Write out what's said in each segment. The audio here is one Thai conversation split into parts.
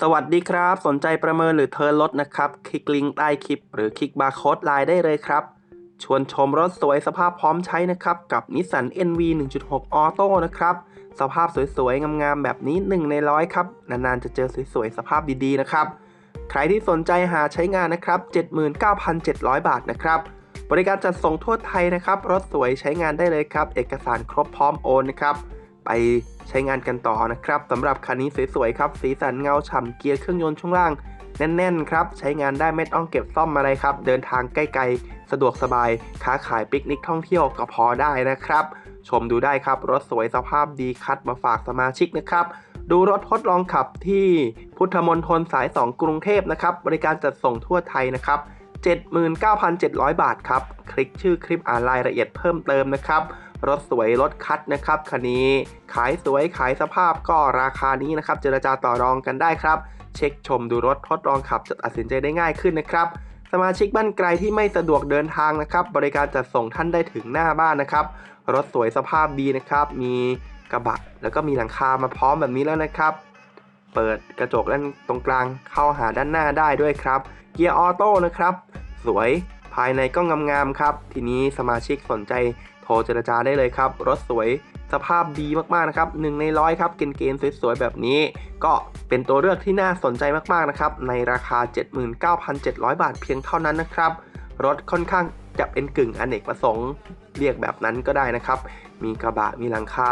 สวัสดีครับ สนใจประเมินหรือเทิร์นรถนะครับ คลิกลิงก์ใต้คลิป หรือคลิกบาร์โค้ดไลน์ได้เลยครับ ชวนชมรถสวยสภาพพร้อมใช้นะครับ กับนิสสัน NV 1.6 Auto นะครับ สภาพสวยๆ งามๆ แบบนี้ 1 ในร้อยครับ นานๆ จะเจอสวยๆ สภาพดีๆ นะครับ ใครที่สนใจหาใช้งานนะครับ 79,700 บาทนะครับ บริการจัดส่งทั่วไทยนะครับ รถสวยใช้งานได้เลยครับ เอกสารครบพร้อมโอนนะครับ ไปใช้งานกันต่อนะครับสำหรับคันนี้สวยๆครับสีสันเงาฉ่ำเกียร์เครื่องยนต์ช่วงล่างแน่นๆครับใช้งานได้ไม่ต้องเก็บซ่อมอะไรครับ เดินทางใกล้ๆ สะดวกสบายค้าขายปิกนิกท่องเที่ยวก็พอได้นะครับ ชมดูได้ครับรถสวยสภาพดีคัดมาฝากสมาชิกนะครับ ดูรถทดลองขับที่พุทธมณฑลสาย 2 กรุงเทพนะครับ บริการจัดส่งทั่วไทยนะครับ 79,700 บาทครับ คลิกชื่อคลิปอ่านรายละเอียดเพิ่มเติมนะครับ รถสวยรถคัดนะครับคันนี้ขายสวยขายสภาพก็ราคานี้นะครับ เจรจาต่อรองกันได้ครับ เช็คชมดูรถทดลองขับจะตัดสินใจได้ง่ายขึ้นนะครับสมาชิกบ้านไกลที่ไม่สะดวกเดินทางนะครับ บริการจัดส่งท่านได้ถึงหน้าบ้านนะครับ รถสวยสภาพดีนะครับ มีกระบะแล้วก็มีหลังคามาพร้อมแบบนี้แล้วนะครับ เปิดกระจกด้านตรงกลางเข้าหาด้านหน้าได้ด้วยครับ เกียร์ออโต้นะครับ สวยภายในก็งามๆครับ ทีนี้สมาชิกสนใจ ทรเจรจาได้เลยครับ รถสวยสภาพดีมากๆนะครับหนึ่งในร้อยครับเกณฑ์ๆสวยๆแบบนี้ ก็เป็นตัวเลือกที่น่าสนใจมากๆนะครับในราคา 79,700 บาทเพียงเท่านั้นนะครับ รถค่อนข้างจะเป็นกึ่งอเนกประสงค์เรียกแบบนั้นก็ได้นะครับ มีกระบะมีหลังคา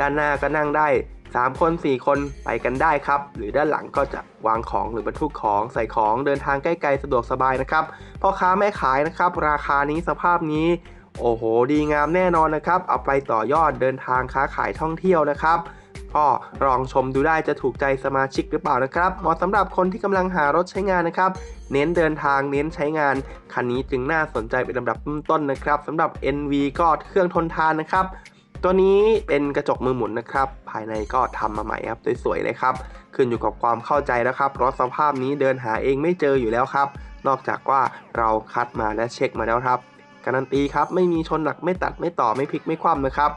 ด้านหน้าก็นั่งได้ 3 คน 4 คนไปกันได้ครับ หรือด้านหลังก็จะวางของหรือบรรทุกของใส่ของเดินทางใกล้ๆสะดวกสบายนะครับพ่อค้าแม่ขายนะครับ ราคานี้สภาพนี้ โอ้โห ดีงามแน่นอนนะครับ เอาไปต่อยอดเดินทางค้าขายท่องเที่ยวนะครับก็ลองชมดูได้จะถูกใจสมาชิกหรือเปล่านะครับเหมาะสำหรับคนที่กำลังหารถใช้งานนะครับ เน้นเดินทางเน้นใช้งาน คันนี้จึงน่าสนใจเป็นลำดับต้นๆนะครับสำหรับ NV ก็เครื่องทนทานนะครับ ตัวนี้เป็นกระจกมือหมุนนะครับ ภายในก็ทำมาใหม่ครับสวยๆเลยครับ ขึ้นอยู่กับความเข้าใจแล้วครับรถสภาพนี้เดินหาเองไม่เจออยู่แล้วครับ นอกจากว่าเราคัดมาและเช็คมาแล้วครับ การันตีครับ ไม่มีชนหนักไม่ตัดไม่ต่อไม่พลิกไม่คว่ำนะครับ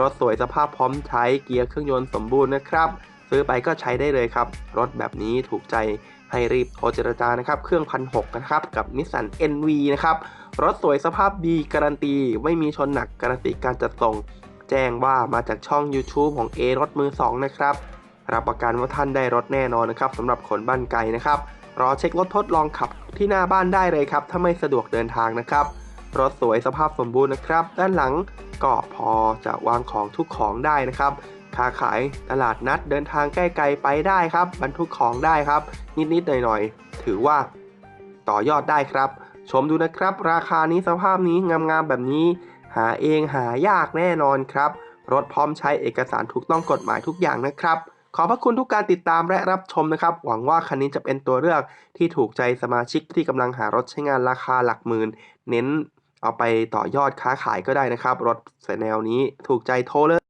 รถสวยสภาพพร้อมใช้เกียร์เครื่องยนต์สมบูรณ์นะครับ ซื้อไปก็ใช้ได้เลยครับ รถแบบนี้ถูกใจให้รีบโทรเจรจานะครับ เครื่องพันหกนะครับ กับนิสสัน NV นะครับ รถสวยสภาพดีการันตี ไม่มีชนหนักการันตีการจัดส่ง แจ้งว่ามาจากช่อง YouTube ของ A รถมือ 2 นะครับ รับประกันว่าท่านได้รถแน่นอนนะครับสำหรับคนบ้านไกลนะครับ รอเช็ครถทดลองขับที่หน้าบ้านได้เลยครับ ถ้าไม่สะดวกเดินทางนะครับ รถสวยสภาพสมบูรณ์นะครับ ด้านหลังก็พอจะวางของทุกของได้นะครับค้าขายตลาดนัดเดินทางใกล้ๆไปได้ครับ บรรทุกของได้ครับ นิดๆหน่อยๆถือว่าต่อยอดได้ครับ ชมดูนะครับ ราคานี้สภาพนี้งามๆแบบนี้ หาเองหายากแน่นอนครับ รถพร้อมใช้เอกสารถูกต้องกฎหมายทุกอย่างนะครับขอบพระคุณทุกการติดตามและรับชมนะครับ หวังว่าคันนี้จะเป็นตัวเลือกที่ถูกใจสมาชิกที่กำลังหารถใช้งานราคาหลักหมื่น เน้น เอาไปต่อยอดค้าขายก็ได้นะครับ รถแนวนี้ถูกใจโทรเลย